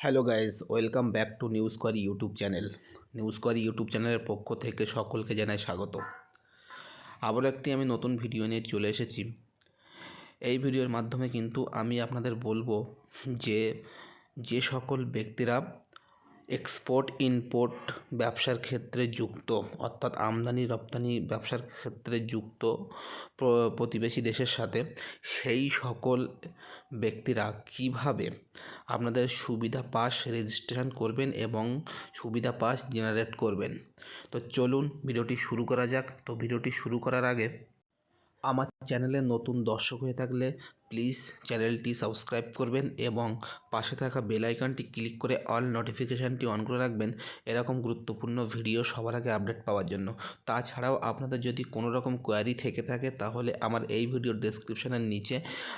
Hello guys welcome back to news করি YouTube channel. News করি YouTube চ্যানেলের পক্ষ থেকে সকলকে জানাই স্বাগত। আবার একটি আমি নতুন ভিডিও নিয়ে চলে এসেছি। এই ভিডিওর মাধ্যমে কিন্তু আমি আপনাদের বলব যে যে সকল ব্যক্তিরা এক্সপোর্ট ইম্পোর্ট ব্যবসার ক্ষেত্রে যুক্ত, অর্থাৎ আমদানি, রপ্তানি ব্যবসার ক্ষেত্রে যুক্ত প্র- প্রতিবেশী দেশের সাথে সেই সকল ব্যক্তিরা কীভাবে আপনাদের সুবিধা পাস রেজিস্ট্রেশন করবেন এবং সুবিধা পাস জেনারেট করবেন? তো চলুন ভিডিওটি শুরু করা যাক। তো ভিডিওটি শুরু করার আগে আমার চ্যানেলে নতুন দর্শক হয়ে থাকলে প্লিজ চ্যানেলটি সাবস্ক্রাইব করবেন এবং পাশে থাকা বেল আইকনটি ক্লিক করে অল নোটিফিকেশানটি অন করে রাখবেন। এরকম গুরুত্বপূর্ণ ভিডিও সবার আগে আপডেট পাওয়ার জন্য। তাছাড়াও আপনাদের যদি কোনো রকম কোয়ারি থেকে থাকে, তাহলে আমার এই ভিডিওর ডেসক্রিপশানের নিচে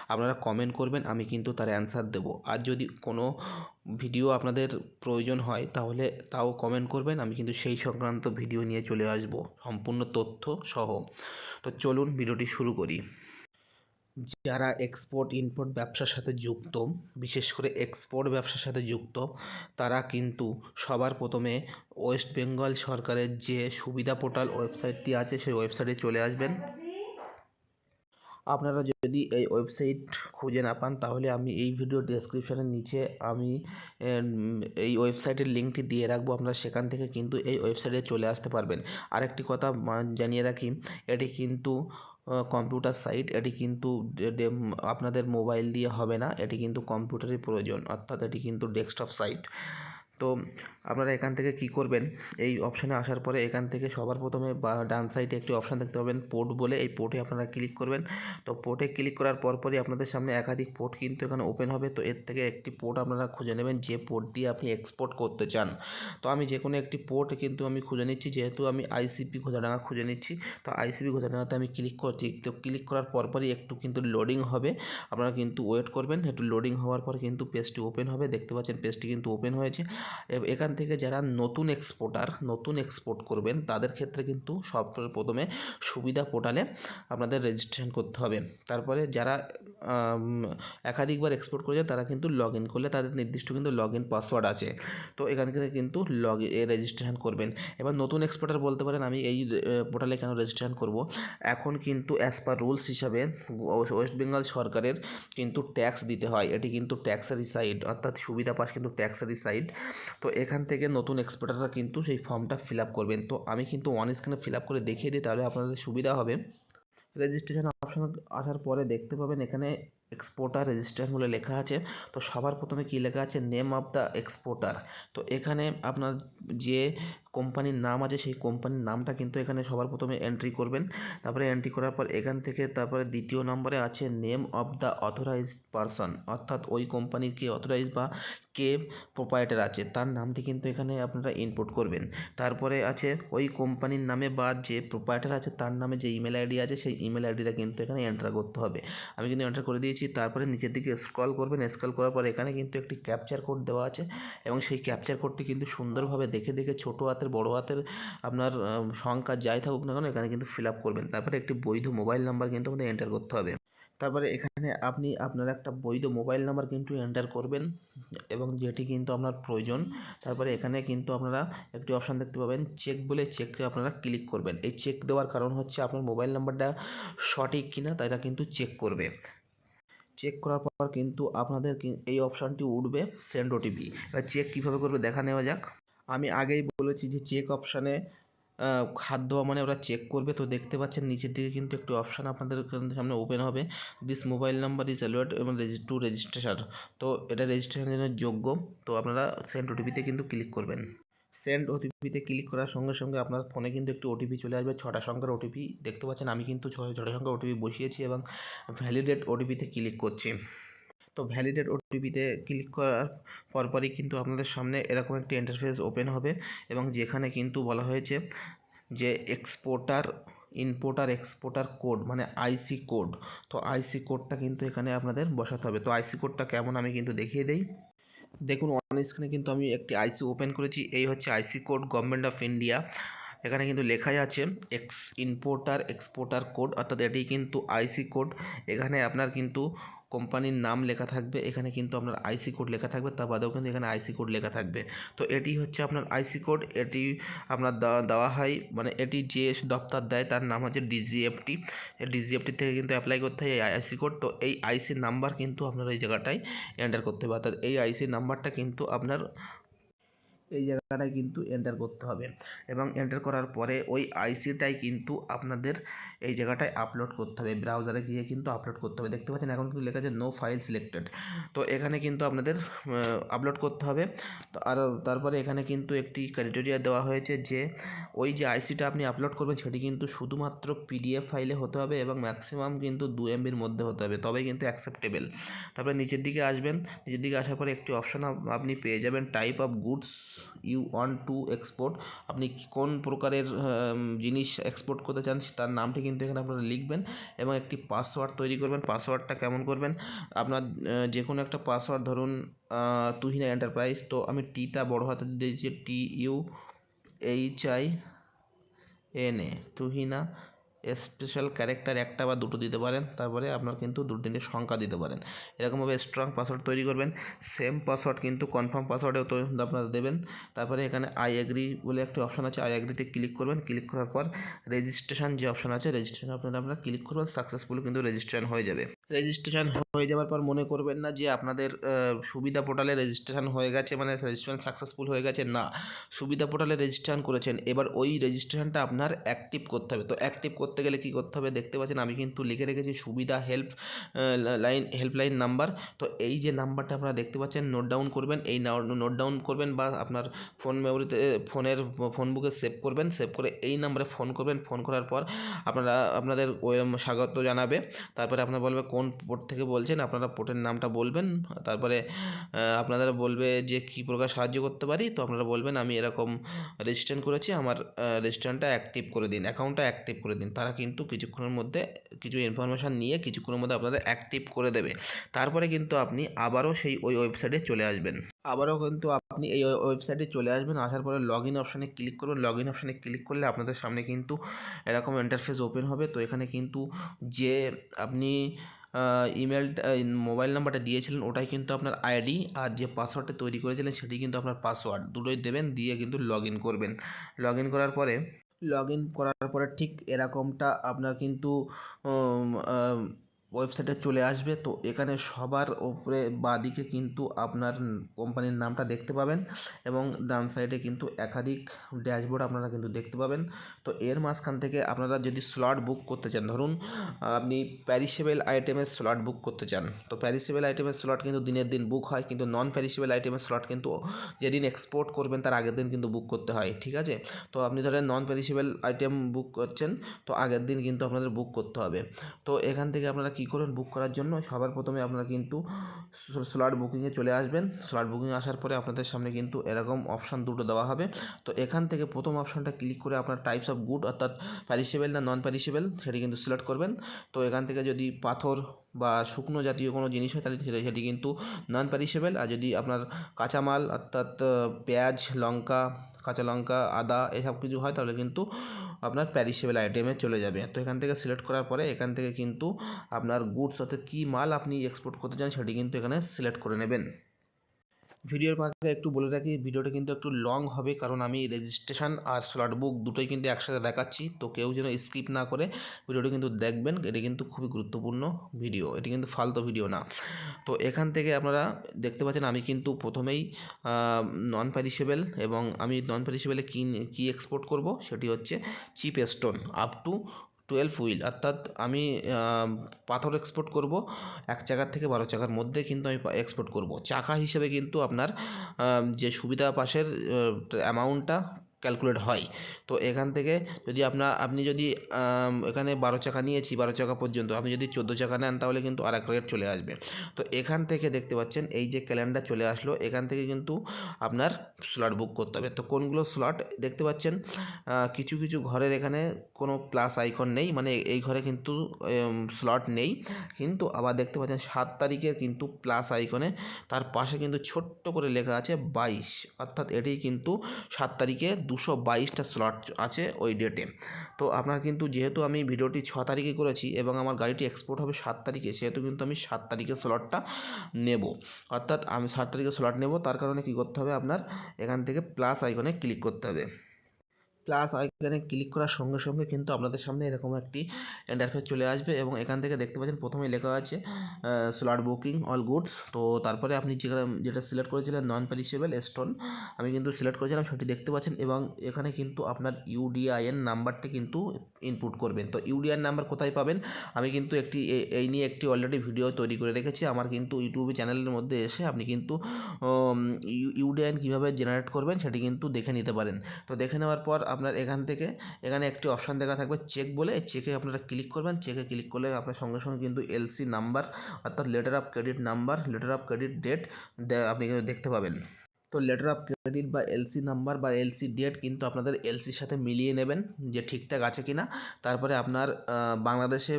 আপনারা কমেন্ট করবেন, আমি কিন্তু তার অ্যান্সার দেবো। আর যদি কোনো ভিডিও আপনাদের প্রয়োজন হয়, তাহলে তাও কমেন্ট করবেন, আমি কিন্তু সেই সংক্রান্ত ভিডিও নিয়ে চলে আসব। সম্পূর্ণ তথ্য সহ। তো চলুন ভিডিওটি শুরু করি। যারা এক্সপোর্ট ইম্পোর্ট ব্যবসার সাথে যুক্ত, বিশেষ করে এক্সপোর্ট ব্যবসার সাথে যুক্ত, তারা কিন্তু সবার প্রথমে ওয়েস্ট বেঙ্গল সরকারের যে সুবিধা পোর্টাল ওয়েবসাইটটি আছে, সেই ওয়েবসাইটে চলে আসবেন। আপনারা যদি এই ওয়েবসাইট খুঁজে না পান, তাহলে আমি এই ভিডিও ডেসক্রিপশনের নিচে আমি এই ওয়েবসাইটের লিঙ্কটি দিয়ে রাখব। আপনারা সেখান থেকে কিন্তু এই ওয়েবসাইটে চলে আসতে পারবেন। আরেকটি কথা জানিয়ে রাখি, এটি কিন্তু কম্পিউটার সাইট এটি কিন্তু আপনাদের মোবাইল দিয়ে হবে না। এটি কিন্তু কম্পিউটারের প্রয়োজন, অর্থাৎ এটি কিন্তু ডেস্কটপ সাইট তো আপনারা এখান থেকে কি করবেন? এই অপশানে আসার পরে এখান থেকে সবার প্রথমে, বা ডান সাইডে একটি অপশান দেখতে পাবেন পোর্ট বলে। এই পোর্টে আপনারা ক্লিক করবেন। তো পোর্টে ক্লিক করার পরপরই আপনাদের সামনে একাধিক পোর্ট কিন্তু এখানে ওপেন হবে। তো এর থেকে একটি পোর্ট আপনারা খুঁজে নেবেন, যে পোর্ট দিয়ে আপনি এক্সপোর্ট করতে চান। তো আমি যে কোনো একটি পোর্ট কিন্তু আমি খুঁজে নিচ্ছি। যেহেতু আমি আইসিপি ঘোষাডাঙ্গা খুঁজে নিচ্ছি, তো আইসিপি ঘোষাডাঙ্গাতে আমি ক্লিক করছি তো ক্লিক করার পরপরই একটু কিন্তু লোডিং হবে। আপনারা কিন্তু ওয়েট করবেন, একটু লোডিং হওয়ার পর কিন্তু পেজটি ওপেন হবে। দেখতে পাচ্ছেন পেজটি কিন্তু ওপেন হয়েছে। এখান থেকে যারা নতুন এক্সপোর্টার নতুন এক্সপোর্ট করবেন, তাদের ক্ষেত্রে কিন্তু সব প্রথমে সুবিধা পোর্টালে আপনাদের রেজিস্ট্রেশন করতে হবে। তারপরে যারা একাধিকবার এক্সপোর্ট করেছেন তারা কিন্তু লগ ইন করলে তাদের নির্দিষ্ট কিন্তু লগ ইন পাসওয়ার্ড আছে। তো এখান থেকে কিন্তু লগ রেজিস্ট্রেশন করবেন। এবার নতুন এক্সপোর্টার বলতে পারেন, আমি এই পোর্টালে কেন রেজিস্ট্রেশন করব? এখন কিন্তু অ্যাজ পার রুলস হিসাবে ওয়েস্ট বেঙ্গল সরকারের কিন্তু ট্যাক্স দিতে হয়। এটি কিন্তু ট্যাক্সারি সাইড অর্থাৎ সুবিধা পাস কিন্তু ট্যাক্সারি সাইড তো এখান থেকে নতুন এক্সপোর্টাররা কিন্তু সেই ফর্মটা ফিল আপ করবেন। তো আমি কিন্তু ওয়ান স্ক্রিনে ফিল আপ করে দেখিয়ে দিই, তাহলে আপনাদের সুবিধা হবে। রেজিস্ট্রেশন অপশন আসার পরে দেখতে পাবেন এখানে এক্সপোর্টার রেজিস্ট্রেশন বলে লেখা আছে। তো সবার প্রথমে কী লেখা আছে? নেম অফ দ্য এক্সপোর্টার তো এখানে আপনার যে কোম্পানির নাম আছে, সেই কোম্পানির নামটা কিন্তু এখানে সবার প্রথমে এন্ট্রি করবেন। তারপরে এন্ট্রি করার পর এখান থেকে তারপরে দ্বিতীয় নম্বরে আছে name of the authorised person অর্থাৎ ওই কোম্পানির কে অথরাইজ বা কে প্রোপাইটার আছে, তার নামটি কিন্তু এখানে আপনারা ইনপুট করবেন। তারপরে আছে ওই কোম্পানির নামে বা যে প্রোপাইটার আছে, তার নামে যে ইমেল আইডি আছে, সেই ইমেল আইডিটা কিন্তু এখানে এন্টার করতে হবে। আমি কিন্তু এন্টার করে দিয়েছি, তারপরে নিচের দিকে স্ক্রল করবেন স্ক্রল করার পর এখানে কিন্তু একটি ক্যাপচার কোড দেওয়া আছে এবং সেই ক্যাপচার কোডটি কিন্তু সুন্দরভাবে দেখে দেখে ছোটো হাতের, বড় হাতের আপনার সংখ্যা যাই থাকুক না কেন এখানে কিন্তু ফিল আপ করবেন। তারপরে একটি বৈধ মোবাইল নাম্বার কিন্তু আমাদের এন্টার করতে হবে। তারপরে এখানে আপনি আপনার একটা বৈধ মোবাইল নাম্বার কিন্তু এন্টার করবেন এবং যেটি কিন্তু আপনার প্রয়োজন। তারপরে এখানে কিন্তু আপনারা একটি অপশান দেখতে পাবেন চেক বলে চেককে আপনারা ক্লিক করবেন। এই চেক দেওয়ার কারণ হচ্ছে আপনার মোবাইল নাম্বারটা সঠিক কিনা তারা কিন্তু চেক করবে। চেক করার পর কিন্তু আপনাদের এই অপশানটি উঠবে সেন্ড ওটিপি এবার চেক কীভাবে করবে দেখা নেওয়া যাক। আমি আগেই বলেছি যে চেক অপশানে হাত দেওয়া মানে ওরা চেক করবে। তো দেখতে পাচ্ছেন নিচের দিকে কিন্তু একটি অপশান আপনাদের সামনে ওপেন হবে। This mobile number is allowed এবং টু রেজিস্ট্রেশন তো এটা রেজিস্ট্রেশনের জন্য যোগ্য। তো আপনারা সেন্ড ওটিপিতে কিন্তু ক্লিক করবেন। সেন্ড ওটিপিতে ক্লিক করার সঙ্গে সঙ্গে আপনার ফোনে কিন্তু একটি ওটিপি চলে আসবে। ছটা সংখ্যার ওটিপি দেখতে পাচ্ছেন আমি কিন্তু ছটা সংখ্যার ওটিপি বসিয়েছি এবং ভ্যালিডেট ওটিপিতে ক্লিক করছি। তো ভ্যালিডেট ওটিপিতে ক্লিক করার পরপরই কিন্তু আপনাদের সামনে এরকম একটি ইন্টারফেস ওপেন হবে এবং যেখানে কিন্তু বলা হয়েছে যে এক্সপোর্টার ইম্পোর্টার এক্সপোর্টার কোড মানে আইসি কোড তো আইসি কোডটা কিন্তু এখানে আপনাদের বসাতে হবে। তো আইসি কোডটা কেমন আমি কিন্তু দেখিয়ে দেই। দেখুন অন স্ক্রিনে কিন্তু আমি একটি আইসি ওপেন করেছি। এই হচ্ছে IC code government of India এখানে কিন্তু লেখাই আছে এক্স ইম্পোর্টার এক্সপোর্টার কোড অর্থাৎ এটি কিন্তু আইসি কোড এখানে আপনার কিন্তু কোম্পানির নাম লেখা থাকবে, এখানে কিন্তু আপনার আইসি কোড লেখা থাকবে, তা বাদেও কিন্তু এখানে আইসি কোড লেখা থাকবে। তো এটি হচ্ছে আপনার আইসি কোড এটি আপনার দেওয়া হয় মানে এটি যে দপ্তর দেয় তার নাম হচ্ছে ডিজিএফটি ডিজিএফটি থেকে কিন্তু অ্যাপ্লাই করতে হয় এই আইসি কোড তো এই আইসি নাম্বার কিন্তু আপনার এই জায়গাটায় এন্টার করতে হবে। অর্থাৎ এই আইসি নাম্বারটা কিন্তু আপনার এই জায়গাটায় কিন্তু এন্টার করতে হবে। এবং এন্টার করার পরে ওই আইসিটাই কিন্তু আপনাদের এই জায়গাটায় আপলোড করতে হবে। ব্রাউজারে গিয়ে কিন্তু আপলোড করতে হবে। দেখতে পাচ্ছেন এখন কিন্তু লেখা আছে নো ফাইল সিলেক্টেড তো এখানে কিন্তু আপনাদের আপলোড করতে হবে। আর তারপরে এখানে কিন্তু একটি ক্রাইটেরিয়া দেওয়া হয়েছে যে ওই যে আইসিটা আপনি আপলোড করবেন, সেটি কিন্তু শুধুমাত্র পিডিএফ ফাইলে হতে হবে এবং ম্যাক্সিমাম কিন্তু দু এমবির মধ্যে হতে হবে। তবেই কিন্তু অ্যাকসেপ্টেবল তারপরে নিচের দিকে আসবেন। নিচের দিকে আসার পরে একটি অপশান আপনি পেয়ে যাবেন type of goods you want to export আপনি কোন প্রকারের জিনিস এক্সপোর্ট করতে চান তার নামটি কিন্তু এখানে আপনারা লিখবেন এবং একটি পাসওয়ার্ড তৈরি করবেন। পাসওয়ার্ডটা কেমন করবেন? আপনার যে কোনো একটা পাসওয়ার্ড ধরুন তুহিনা এন্টারপ্রাইজ তো আমি টিটা বড় হাতে দিয়েছি T U H I N A Tuhina special character একটা বা দুটো দিতে পারেন, তারপরে আপনার কিন্তু দু তিনটে সংখ্যা দিতে পারেন। এরকমভাবে স্ট্রং পাসওয়ার্ড তৈরি করবেন সেম পাসওয়ার্ড কিন্তু কনফার্ম পাসওয়ার্ডেও তো আপনারা দেবেন। তারপরে এখানে আই এগ্রি বলে একটি অপশন আছে আই এগ্রিতে ক্লিক করবেন ক্লিক করার পর রেজিস্ট্রেশন যে অপশন আছে রেজিস্ট্রেশন আপনারা আপনারা ক্লিক করবেন সাকসেসফুলি কিন্তু রেজিস্ট্রেশন হয়ে যাবে। রেজিস্ট্রেশন হয়ে যাওয়ার পর মনে করবেন না যে আপনাদের সুবিধা পোর্টালে রেজিস্ট্রেশন হয়ে গেছে মানে রেজিস্ট্রেশন সাকসেসফুল হয়ে গেছে, না। সুবিধা পোর্টালে রেজিস্ট্রেশন করেছেন, এবার ওই রেজিস্ট্রেশনটা আপনার অ্যাক্টিভ করতে হবে। তো অ্যাক্টিভ করতে গেলে কী করতে হবে দেখতে পাচ্ছেন আমি কিন্তু লিখে রেখেছি সুবিধা হেল্প লাইন, হেল্পলাইন নাম্বার। তো এই যে নাম্বারটা আপনারা দেখতে পাচ্ছেন নোট ডাউন করবেন। এই নোট ডাউন করবেন বা আপনার ফোন মেমোরিতে ফোনের ফোন বুকে সেভ করবেন। সেভ করে এই নাম্বারে ফোন করবেন। ফোন করার পর আপনারা, আপনাদের স্বাগত জানাবে। তারপরে আপনারা বলবে কোন পোর্ট থেকে বলছেন, আপনারা পোর্টের নামটা বলবেন। তারপরে আপনাদের বলবে যে কী প্রকার সাহায্য করতে পারি। তো আপনারা বলবেন, আমি এরকম রেজিস্ট্রেশন করেছি। আমার রেজিস্ট্রেশনটা অ্যাক্টিভ করে দিন অ্যাকাউন্টটা অ্যাক্টিভ করে দিন। তারা কিন্তু কিছুক্ষণের মধ্যে কিছু ইনফরমেশান নিয়ে কিছুক্ষণের মধ্যে আপনাদের অ্যাক্টিভ করে দেবে। তারপরে কিন্তু আপনি আবারও সেই ওই ওয়েবসাইটে চলে আসবেন। আবারও কিন্তু আপনি এই ওয়েবসাইটে চলে আসবেন, আসার পরে লগ ইন অপশানে ক্লিক করবেন লগ ইন অপশানে ক্লিক করলে আপনাদের সামনে কিন্তু এরকম ইন্টারফেস ওপেন হবে। তো এখানে কিন্তু যে আপনি ইমেলটা মোবাইল নাম্বারটা দিয়েছিলেন, ওটাই কিন্তু আপনার আইডি আর যে পাসওয়ার্ডটা তৈরি করেছিলেন, সেটি কিন্তু আপনার পাসওয়ার্ড দুটোই দেবেন, দিয়ে কিন্তু লগ ইন করবেন। লগ ইন করার পরে লগ ইন করার পরে ঠিক এরকমটা আপনার কিন্তু ওয়েবসাইটে চলে আসবে। তো এখানে সবার ওপরে বাঁদিকে কিন্তু আপনার কোম্পানির নামটা দেখতে পাবেন এবং ডান সাইডে কিন্তু একাধিক ড্যাশবোর্ড আপনারা কিন্তু দেখতে পাবেন। তো এর মাঝখান থেকে আপনারা যদি স্লট বুক করতে চান, ধরুন, আপনি প্যারিসেবেল আইটেমের স্লট বুক করতে চান। তো প্যারিসেবেল আইটেমের স্লট কিন্তু দিনের দিন বুক হয়, কিন্তু নন প্যারিসেবেল আইটেমের স্লট কিন্তু যেদিন এক্সপোর্ট করবেন, তার আগের দিন কিন্তু বুক করতে হয়, ঠিক আছে? তো আপনি ধরেন নন প্যারিসেবেল আইটেম বুক করছেন, তো আগের দিন কিন্তু আপনাদের বুক করতে হবে। তো এখান থেকে আপনারা কী করবেন বুক করার জন্য? সবার প্রথমে আপনারা কিন্তু স্লট বুকিংয়ে চলে আসবেন। স্লট বুকিং আসার পরে আপনাদের সামনে কিন্তু এরকম অপশান দুটো দেওয়া হবে। তো এখান থেকে প্রথম অপশানটা ক্লিক করে আপনার টাইপস অফ গুড অর্থাৎ প্যারিসেবেল না নন প্যারিসেবেল সেটি কিন্তু সিলেক্ট করবেন। তো এখান থেকে যদি পাথর বা শুকনো জাতীয় কোনো জিনিস হয় তাহলে সেটি কিন্তু নন প্যারিসেবেল আর যদি আপনার কাঁচামাল অর্থাৎ পেঁয়াজ, লঙ্কা, কাঁচা লঙ্কা, আদা এসব কিছু হয় তাহলে কিন্তু আপনার প্যারিসেবেল আইটেমে চলে যাবে। তো এখান থেকে সিলেক্ট করার পরে এখান থেকে কিন্তু আপনার গুডস অর্থাৎ কী মাল আপনি এক্সপোর্ট করতে চান সেটি কিন্তু এখানে সিলেক্ট করে নেবেন। ভিডিওর ফাঁকে একটু বলে রাখি, ভিডিওটা কিন্তু একটু লং হবে কারণ আমি রেজিস্ট্রেশন আর স্লট বুক দুটোই কিন্তু একসাথে দেখাচ্ছি। তো কেউ যেন স্কিপ না করে ভিডিওটি কিন্তু দেখবেন, এটি কিন্তু খুবই গুরুত্বপূর্ণ ভিডিও এটি কিন্তু ফালতু ভিডিও না। তো এখান থেকে আপনারা দেখতে পাচ্ছেন আমি কিন্তু প্রথমেই নন প্যারিসেবেল এবং আমি নন প্যারিসেবেলে কী কী এক্সপোর্ট করব? সেটি হচ্ছে chip stone up to twelve wheel অর্থাৎ আমি পাথর এক্সপোর্ট করব, এক চাকার থেকে বারো চাকার মধ্যে কিন্তু আমি এক্সপোর্ট করব। চাকা হিসেবে কিন্তু আপনার যে সুবিধা পাশের অ্যামাউন্টটা ক্যালকুলেট হয়। তো এখান থেকে যদি আপনার, আপনি যদি এখানে বারো চাকা নিয়েছি, বারো চাকা পর্যন্ত, আপনি যদি চোদ্দ চাকা নেন তাহলে কিন্তু আর এক রেট চলে আসবে। তো এখান থেকে দেখতে পাচ্ছেন, এই যে ক্যালেন্ডার চলে আসলো, এখান থেকে কিন্তু আপনার স্লট বুক করতে হবে। তো কোনগুলো স্লট দেখতে পাচ্ছেন কিছু কিছু ঘরের এখানে কোনো প্লাস আইকন নেই মানে এই ঘরে কিন্তু স্লট নেই। কিন্তু আবার দেখতে পাচ্ছেন, সাত তারিখের কিন্তু প্লাস আইকনে তার পাশে কিন্তু ছোট্ট করে লেখা আছে বাইশ। অর্থাৎ এটি কিন্তু সাত তারিখে দুশো বাইশটা স্লট আছে ওই ডেটে তো আপনার কিন্তু যেহেতু আমি ভিডিওটি ছ তারিখে করেছি এবং আমার গাড়িটি এক্সপোর্ট হবে সাত তারিখে, সেহেতু কিন্তু আমি সাত তারিখে স্লটটা নেব। অর্থাৎ আমি সাত তারিখে স্লট নেব, তার কারণে কী করতে হবে আপনার? এখান থেকে প্লাস আইকনে ক্লিক করতে হবে। প্লাস আইকনে ক্লিক করার সঙ্গে সঙ্গে কিন্তু আপনাদের সামনে এরকম একটি ইন্টারফেস চলে আসবে এবং এখান থেকে দেখতে পাচ্ছেন প্রথমে লেখা আছে স্লট বুকিং অল গুডস তো তারপরে আপনি যেখানে যেটা সিলেক্ট করেছিলেন নন পেরিসেবল স্টোন আমি কিন্তু সিলেক্ট করেছিলাম সেটি দেখতে পাচ্ছেন এবং এখানে কিন্তু আপনার ইউডিআইএন নাম্বারটি কিন্তু ইনপুট করবেন। তো ইউডিআইএন নাম্বার কোথায় পাবেন? আমি কিন্তু একটি এই নিয়ে একটি অলরেডি ভিডিও তৈরি করে রেখেছি। আমার কিন্তু ইউটিউবে চ্যানেলের মধ্যে এসে আপনি কিন্তু ইউডিআইএন কীভাবে জেনারেট করবেন সেটি কিন্তু দেখে নিতে পারেন। তো দেখে নেওয়ার পর আপনার এখান থেকে, এখানে একটি অপশান দেখা থাকবে চেক বলে। চেকে আপনারা ক্লিক করবেন। চেকে ক্লিক করলে আপনার সঙ্গে সঙ্গে কিন্তু এলসি নাম্বার অর্থাৎ letter of credit number letter of credit date আপনি কিন্তু দেখতে পাবেন। তো লেটার অফ ক্রেডিট বা এলসি নাম্বার বা এলসি ডেট কিন্তু আপনাদের এলসির সাথে মিলিয়ে নেবেন যে ঠিকঠাক আছে কি না তারপরে আপনার বাংলাদেশে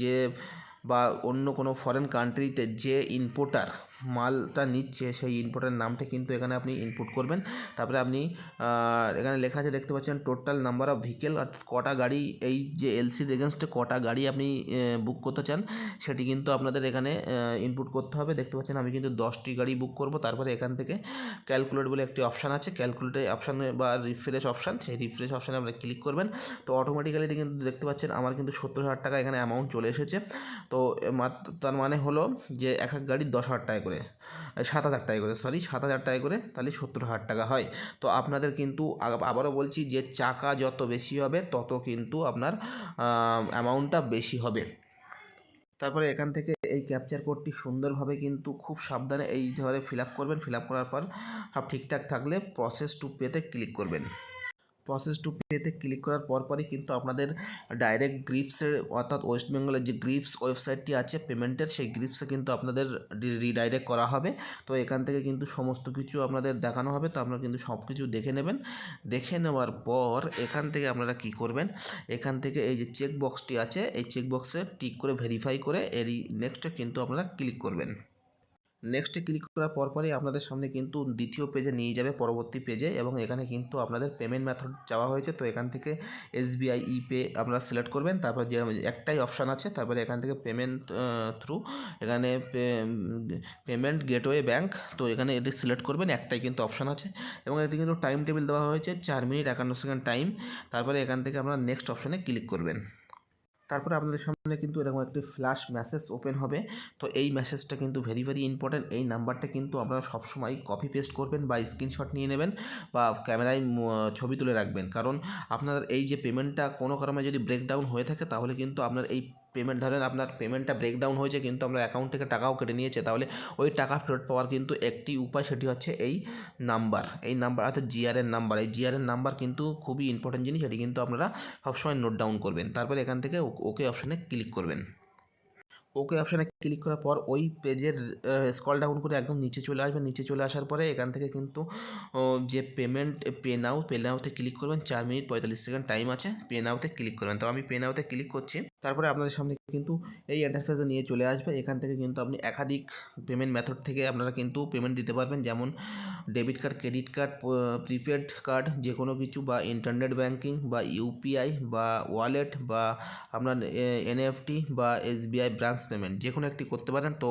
যে, বা অন্য কোনো ফরেন কান্ট্রিতে যে ইম্পোর্টার মালটা নিচ্ছে, সেই ইম্পোর্টারের নামটা কিন্তু এখানে আপনি ইনপুট করবেন। তারপরে আপনি এখানে লেখা আছে, দেখতে পাচ্ছেন টোটাল নাম্বার অফ ভেহিকেল অর্থাৎ কটা গাড়ি, এই যে এলসির এগেনস্টে কটা গাড়ি আপনি বুক করতে চান, সেটি কিন্তু আপনাদের এখানে ইনপুট করতে হবে। দেখতে পাচ্ছেন আমি কিন্তু দশটি গাড়ি বুক করব। তারপরে এখান থেকে ক্যালকুলেট বলে একটি অপশান আছে। ক্যালকুলেটে অপশানে বা রিফ্রেশ অপশান সেই রিফ্রেশ অপশানে আপনারা ক্লিক করবেন। তো অটোমেটিক্যালি কিন্তু দেখতে পাচ্ছেন, আমার কিন্তু সত্তর হাজার টাকা এখানে অ্যামাউন্ট চলে এসেছে। তো তার মানে হলো যে এক এক গাড়ি দশ হাজার টাকা করে সাত হাজার টাকা করে সরি সাত হাজার টাকা করে তাহলে সত্তর হাজার টাকা হয়। তো আপনাদের কিন্তু আবারও বলছি যে চাকা যত বেশি হবে, তত কিন্তু আপনার অ্যামাউন্টটা বেশি হবে। তারপরে এখান থেকে এই ক্যাপচার কোডটি সুন্দরভাবে কিন্তু খুব সাবধানে এই ধরে ফিল আপ করবেন। ফিল আপ করার পর সব ঠিকঠাক থাকলে প্রসেস টু পেতে ক্লিক করবেন। প্রসেস টু পেতে ক্লিক করার পরপরই কিন্তু আপনাদের ডাইরেক্ট গ্রিপসের অর্থাৎ ওয়েস্ট বেঙ্গলের যে গ্রিপস ওয়েবসাইটটি আছে পেমেন্টের সেই গ্রিপসে কিন্তু আপনাদের রিডাইরেক্ট করা হবে। তো এখান থেকে কিন্তু সমস্ত কিছু আপনাদের দেখানো হবে। তো আপনারা কিন্তু সব কিছু দেখে নেবেন। দেখে নেওয়ার পর এখান থেকে আপনারা কি করবেন? এখান থেকে এই যে চেক বক্সটি আছে, এই চেক বক্সে টিক করে ভেরিফাই করে এরই নেক্সটে কিন্তু আপনারা ক্লিক করবেন। নেক্সটে ক্লিক করার পরপরই আপনাদের সামনে কিন্তু দ্বিতীয় পেজে নিয়ে যাবে পরবর্তী পেজে এবং এখানে কিন্তু আপনাদের পেমেন্ট মেথড চাওয়া হয়েছে। তো এখান থেকে এসবিআই ই পে আপনারা সিলেক্ট করবেন। তারপর যে একটাই অপশান আছে, তারপরে এখান থেকে পেমেন্ট থ্রু এখানে পেমেন্ট গেটওয়ে ব্যাঙ্ক তো এখানে এটি সিলেক্ট করবেন। একটাই কিন্তু অপশান আছে এবং এটি কিন্তু টাইম টেবিল দেওয়া হয়েছে, চার মিনিট একান্ন সেকেন্ড টাইম তারপরে এখান থেকে আপনারা নেক্সট অপশানে ক্লিক করবেন। তারপরে আপনাদের সামনে কিন্তু এরকম একটি ফ্ল্যাশ মেসেজ ওপেন হবে। তো এই মেসেজটা কিন্তু ভেরি ভেরি ইম্পর্ট্যান্ট এই নাম্বারটা কিন্তু আপনারা সবসময় কপি পেস্ট করবেন বা স্ক্রিনশট নিয়ে নেবেন বা ক্যামেরায় ছবি তুলে রাখবেন। কারণ আপনার এই যে পেমেন্টটা কোনো কারণে যদি ব্রেকডাউন হয়ে থাকে, তাহলে কিন্তু আপনার এই পেমেন্ট ধরেন আপনার পেমেন্টটা ব্রেকডাউন হয়েছে, কিন্তু আমরা অ্যাকাউন্ট থেকে টাকাও কেটে নিয়েছে, তাহলে ওই টাকা ফেরত পাওয়ার কিন্তু একটি উপায় সেটি হচ্ছে এই নাম্বার এই নাম্বার অর্থাৎ জিআরের নাম্বার এই জিআরের নাম্বার কিন্তু খুবই ইম্পর্টেন্ট জিনিস, এটি কিন্তু আপনারা সবসময় নোট ডাউন করবেন। তারপরে এখান থেকে ওকে অপশানে ক্লিক করবেন। ওকে অপশানে ক্লিক করার পর ওই পেজের স্কল ডাউন করে একদম নিচে চলে আসবেন। নিচে চলে আসার পরে এখান থেকে কিন্তু যে পেমেন্ট পে নাও পে নাওতে ক্লিক করবেন। চার মিনিট পঁয়তাল্লিশ সেকেন্ড টাইম আছে। পে নাওতে ক্লিক করবেন। তো আমি পে নাওতে ক্লিক করছি। তারপরে আপনাদের সামনে কিন্তু এই ইন্টারফেসে নিয়ে চলে আসবে। এখান থেকে কিন্তু আপনি একাধিক পেমেন্ট মেথড থেকে আপনারা কিন্তু পেমেন্ট দিতে পারবেন। যেমন debit card credit card prepaid card যে কোনো কিছু বা ইন্টারনেট ব্যাঙ্কিং বা ইউপিআই বা ওয়ালেট বা আপনার এনএফটি বা এসবিআই ব্রাঞ্চ পেমেন্ট যে কোনো একটি করতে পারেন। তো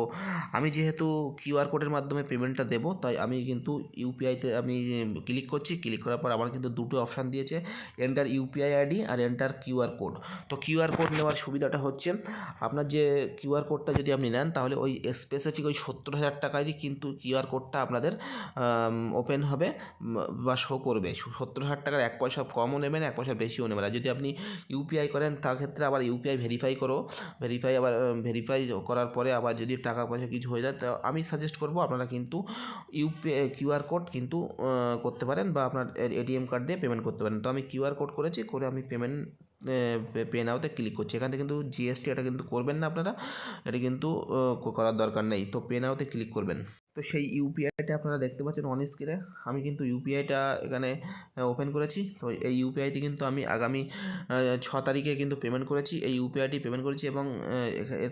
আমি যেহেতু কিউআর কোডের মাধ্যমে পেমেন্টটা দেবো, তাই আমি কিন্তু ইউপিআইতে আমি ক্লিক করছি। ক্লিক করার পর আমার কিন্তু দুটো অপশান দিয়েছে এন্টার ইউপিআই আইডি আর এন্টার কিউআর কোড তো কিউআর কোড নেওয়ার সুবিধাটা হচ্ছে, আপনার যে কিউআর কোডটা যদি আপনি নেন, তাহলে ওই স্পেসিফিক ওই সত্তর হাজার টাকারই কিন্তু কিউআর কোডটা আপনাদের ওপেন হবে বা শো করবে। সত্তর হাজার টাকার এক পয়সা কমও নেবেন, এক পয়সা বেশিও নেবেন। আর যদি আপনি ইউপিআই করেন, তার ক্ষেত্রে আবার ইউপিআই ভেরিফাই করো। ভেরিফাই আবার ভেরিফাই করার পরে আবার যদি টাকা পয়সা কিছু হয়ে যায়, তো আমি সাজেস্ট করব আপনারা কিন্তু ইউপিআই কিউআর কোড কিন্তু করতে পারেন বা আপনার এটিএম কার্ড দিয়ে পেমেন্ট করতে পারেন। তো আমি কিউআর কোড করেছি, করে আমি পেমেন্ট পে নাওতে ক্লিক করছি। এখান কিন্তু জিএসটি এটা কিন্তু করবেন না আপনারা, এটা কিন্তু করার দরকার নেই। তো পে নাওতে ক্লিক করবেন। তো সেই ইউপিআইটা আপনারা দেখতে পাচ্ছেন অন স্ক্রিনে আমি কিন্তু ইউপিআইটা এখানে ওপেন করেছি। তো এই ইউপিআইটি কিন্তু আমি আগামী ছ তারিখে কিন্তু পেমেন্ট করেছি। এই ইউপিআইটি পেমেন্ট করেছি এবং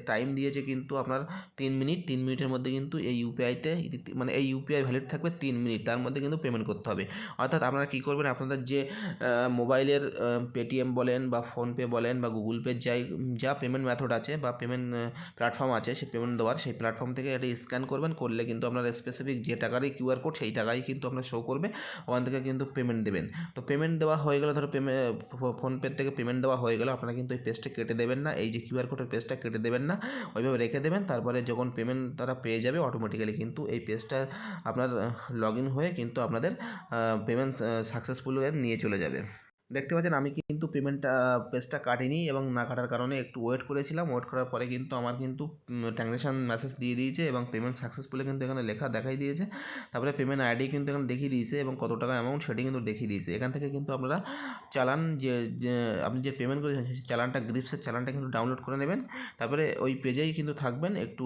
টাইম দিয়েছে কিন্তু আপনার তিন মিনিট। তিন মিনিটের মধ্যে কিন্তু এই ইউপিআইতে মানে এই ইউপিআই ভ্যালিড থাকবে তিন মিনিট। তার মধ্যে কিন্তু পেমেন্ট করতে হবে। অর্থাৎ আপনারা কী করবেন, আপনাদের যে মোবাইলের পেটিএম বলেন বা ফোনপে বলেন বা গুগল পে যাই, যা পেমেন্ট মেথড আছে বা পেমেন্ট প্ল্যাটফর্ম আছে সেই পেমেন্ট দেওয়ার, সেই প্ল্যাটফর্ম থেকে এটা স্ক্যান করবেন। করলে কিন্তু আপনার স্পেসিফিক যে টাকারই কিউআর কোড সেই টাকাই কিন্তু আপনার শো করবে। ওখান থেকে কিন্তু পেমেন্ট দেবেন। তো পেমেন্ট দেওয়া হয়ে গেলে ধরো পেমে ফোনপে থেকে পেমেন্ট দেওয়া হয়ে গেলে আপনারা কিন্তু এই পেজটা কেটে দেবেন না। এই যে কিউআর কোডের পেজটা কেটে দেবেন না। ওইভাবে রেখে দেবেন। তারপরে যখন পেমেন্ট তারা পেয়ে যাবে অটোমেটিক্যালি কিন্তু এই পেজটা আপনার লগ ইন হয়ে কিন্তু আপনাদের পেমেন্ট সাকসেসফুল হয়ে নিয়ে চলে যাবে। দেখতে পাচ্ছেন, আমি কিন্তু পেমেন্টটা পেজটা কাটিনি এবং না কাটার কারণে একটু ওয়েট করেছিলাম। ওয়েট করার পরে কিন্তু আমার কিন্তু ট্রানজ্যাকশান মেসেজ দিয়ে দিয়েছে এবং পেমেন্ট সাকসেসফুলি কিন্তু এখানে লেখা দেখাই দিয়েছে। তারপরে পেমেন্ট আইডি কিন্তু এখানে দেখিয়ে দিয়েছে এবং কত টাকা অ্যামাউন্ট সেটি কিন্তু দেখিয়ে দিয়েছে। এখান থেকে কিন্তু আপনারা চালান যে আপনি যে পেমেন্ট করেছেন, সেই চালানটা গ্রিপসের চালানটা কিন্তু ডাউনলোড করে নেবেন। তারপরে ওই পেজেই কিন্তু থাকবেন, একটু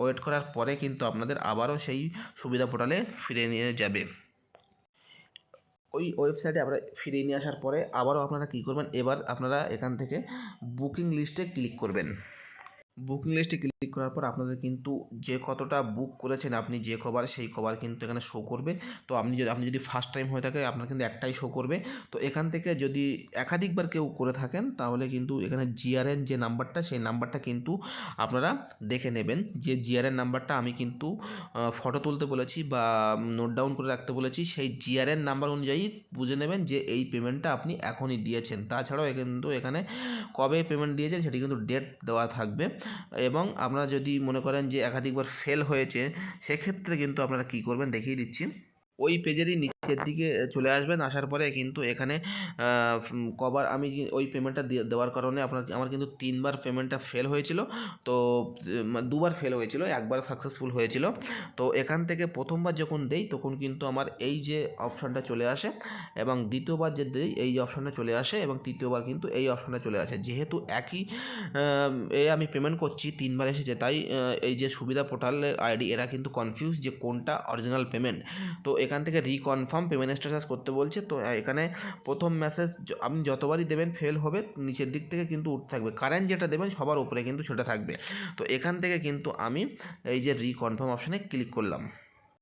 ওয়েট করার পরে কিন্তু আপনাদের আবারও সেই সুবিধা পোর্টালে ফিরে নিয়ে যাবে। ওই ওয়েবসাইটে আপনারা ফিরিয়ে নিয়ে আসার পরে আবারও আপনারা কী করবেন? এবার আপনারা এখান থেকে বুকিং লিস্টে ক্লিক করবেন। বুকিং লিস্টে ক্লিক করার পর আপনাদের কিন্তু যে কতটা বুক করেছেন আপনি যে কভার সেই কভার কিন্তু এখানে শো করবে। তো আপনি যদি আপনি যদি ফার্স্ট টাইম হয়ে থাকে, আপনার কিন্তু একটাই শো করবে। তো এখান থেকে যদি একাধিকবার কেউ করে থাকেন, তাহলে কিন্তু এখানে জিআরএন যে নাম্বারটা সেই নাম্বারটা কিন্তু আপনারা দেখে নেবেন। যে জিআরএন নাম্বারটা আমি কিন্তু ফটো তুলতে বলেছি বা নোট ডাউন করে রাখতে বলেছি, সেই জিআরএন নাম্বার অনুযায়ী বুঝে নেবেন যে এই পেমেন্টটা আপনি এখনই দিয়েছেন। তাছাড়াও কিন্তু এখানে কবে পেমেন্ট দিয়েছেন, সেটি কিন্তু ডেট দেওয়া থাকবে। এবং আপনারা যদি মনে করেন যে একাধিকবার ফেল হয়েছে, সেক্ষেত্রে কিন্তু আপনারা কি করবেন দেখিয়ে দিচ্ছি। ওই পেজেরই নিচের দিকে চলে আসবেন। আসার পরে কিন্তু এখানে কবার আমি ওই পেমেন্টটা দেওয়ার কারণে আপনার, আমার কিন্তু তিনবার পেমেন্টটা ফেল হয়েছিল। তো দুবার ফেল হয়েছিল, একবার সাকসেসফুল হয়েছিল। তো এখান থেকে প্রথমবার যখন দেই, তখন কিন্তু আমার এই যে অপশানটা চলে আসে এবং দ্বিতীয়বার যে দেই, এই অপশানটা চলে আসে এবং তৃতীয়বার কিন্তু এই অপশানটা চলে আসে। যেহেতু একই এ আমি পেমেন্ট করছি, তিনবার এসেছে, তাই এই যে সুবিধা পোর্টালের আইডি এরা কিন্তু কনফিউজ যে কোনটা অরিজিনাল পেমেন্ট তো এখান থেকে রিকনফার্ম পেমেন্ট স্ট্যাটাস করতে বলছে, তো এখানে প্রথম মেসেজ আপনি যতবারই দেবেন ফেল হবে, নিচের দিক থেকে কিন্তু উঠতে থাকবে। কারেন্ট যেটা দেবেন, সবার উপরে কিন্তু সেটা থাকবে। তো এখান থেকে কিন্তু আমি এই যে রিকনফার্ম অপশানে ক্লিক করলাম।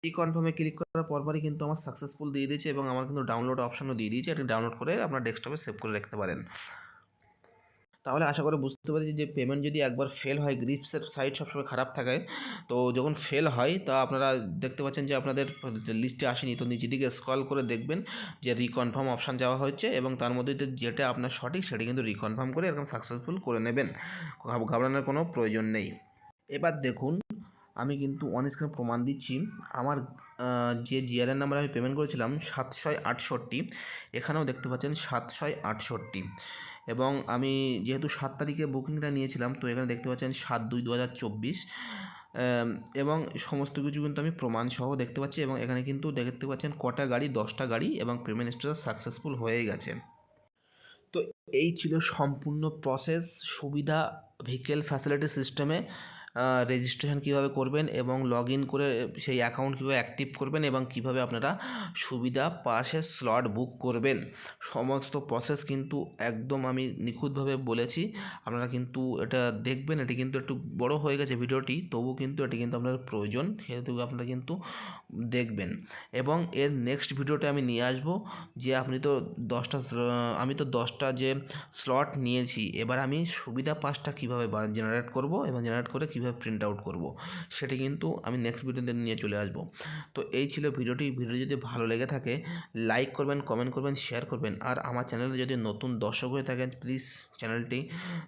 রিকনফার্মে ক্লিক করার পরপরই কিন্তু আমার সাকসেসফুল দিয়ে দিয়েছে এবং আমার কিন্তু ডাউনলোড অপশানও দিয়ে দিয়েছে। আপনি ডাউনলোড করে আপনার ডেস্কটপে সেভ করে রাখতে পারেন। তাহলে আশা করে বুঝতে পারছি যে পেমেন্ট যদি একবার ফেল হয় গ্রিপসের সাইট সবসময় খারাপ থাকে। তো যখন ফেল হয়, তা আপনারা দেখতে পাচ্ছেন যে আপনাদের লিস্টে আসেনি। তো নিচের দিকে স্কল করে দেখবেন যে রিকনফার্ম অপশান যাওয়া হচ্ছে এবং তার মধ্যে যেটা আপনার সঠিক, সেটা কিন্তু রিকনফার্ম করে এরকম সাকসেসফুল করে নেবেন। ঘাবড়ানোর কোনো প্রয়োজন নেই। এবার দেখুন, আমি কিন্তু অন স্ক্রিনে প্রমাণ দিচ্ছি। আমার যে জিআরএন নাম্বার আমি পেমেন্ট করেছিলাম, সাতশয় আটষট্টি। এখানেও দেখতে পাচ্ছেন সাতশয় আটষট্টি। এবং আমি যেহেতু সাত তারিখে বুকিংটা নিয়েছিলাম, তো এখানে দেখতে পাচ্ছেন সাত দুই দু হাজার চব্বিশ। এবং সমস্ত কিছু কিন্তু আমি প্রমাণ সহ দেখতে পাচ্ছি এবং এখানে কিন্তু দেখতে পাচ্ছেন কটা গাড়ি, দশটা গাড়ি এবং পেমেন্ট স্টেটাস সাকসেসফুল হয়ে গেছে। তো এই ছিল সম্পূর্ণ প্রসেস সুবিধা ভেহিকেল ফ্যাসিলিটি সিস্টেমে রেজিস্ট্রেশন কীভাবে করবেন এবং লগ ইন করে সেই অ্যাকাউন্ট কীভাবে অ্যাক্টিভ করবেন এবং কীভাবে আপনারা সুবিধা পাসের স্লট বুক করবেন। সমস্ত প্রসেস কিন্তু একদম আমি নিখুঁতভাবে বলেছি। আপনারা কিন্তু এটা দেখবেন, এটি কিন্তু একটু বড় হয়ে গেছে ভিডিওটি তবু কিন্তু এটি কিন্তু আপনার প্রয়োজন, সেহেতু আপনারা কিন্তু দেখবেন। এবং এর নেক্সট ভিডিওতে আমি নিয়ে আসব যে আপনি তো দশটা আমি তো দশটা যে স্লট নিয়েছি, এবার আমি সুবিধা পাসটা কীভাবে জেনারেট করব এবং জেনারেট করে কীভাবে প্রিন্ট আউট করব, সেটি কিন্তু আমি নেক্সট ভিডিওতে নিয়ে চলে আসব। তো এই ছিল ভিডিওটি। ভিডিও যদি ভালো লেগে থাকে লাইক করবেন কমেন্ট করবেন শেয়ার করবেন। আর আমার চ্যানেলে যদি নতুন দর্শক হয়ে থাকেন প্লিজ চ্যানেলটি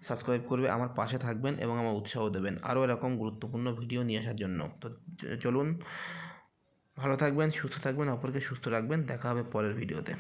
সাবস্ক্রাইব করবে, আমার পাশে থাকবেন এবং আমার উৎসাহ দেবেন আরও এরকম গুরুত্বপূর্ণ ভিডিও নিয়ে আসার জন্য। তো চলুন, ভালো থাকবেন, সুস্থ থাকবেন, অপরকে সুস্থ রাখবেন। দেখা হবে পরের ভিডিওতে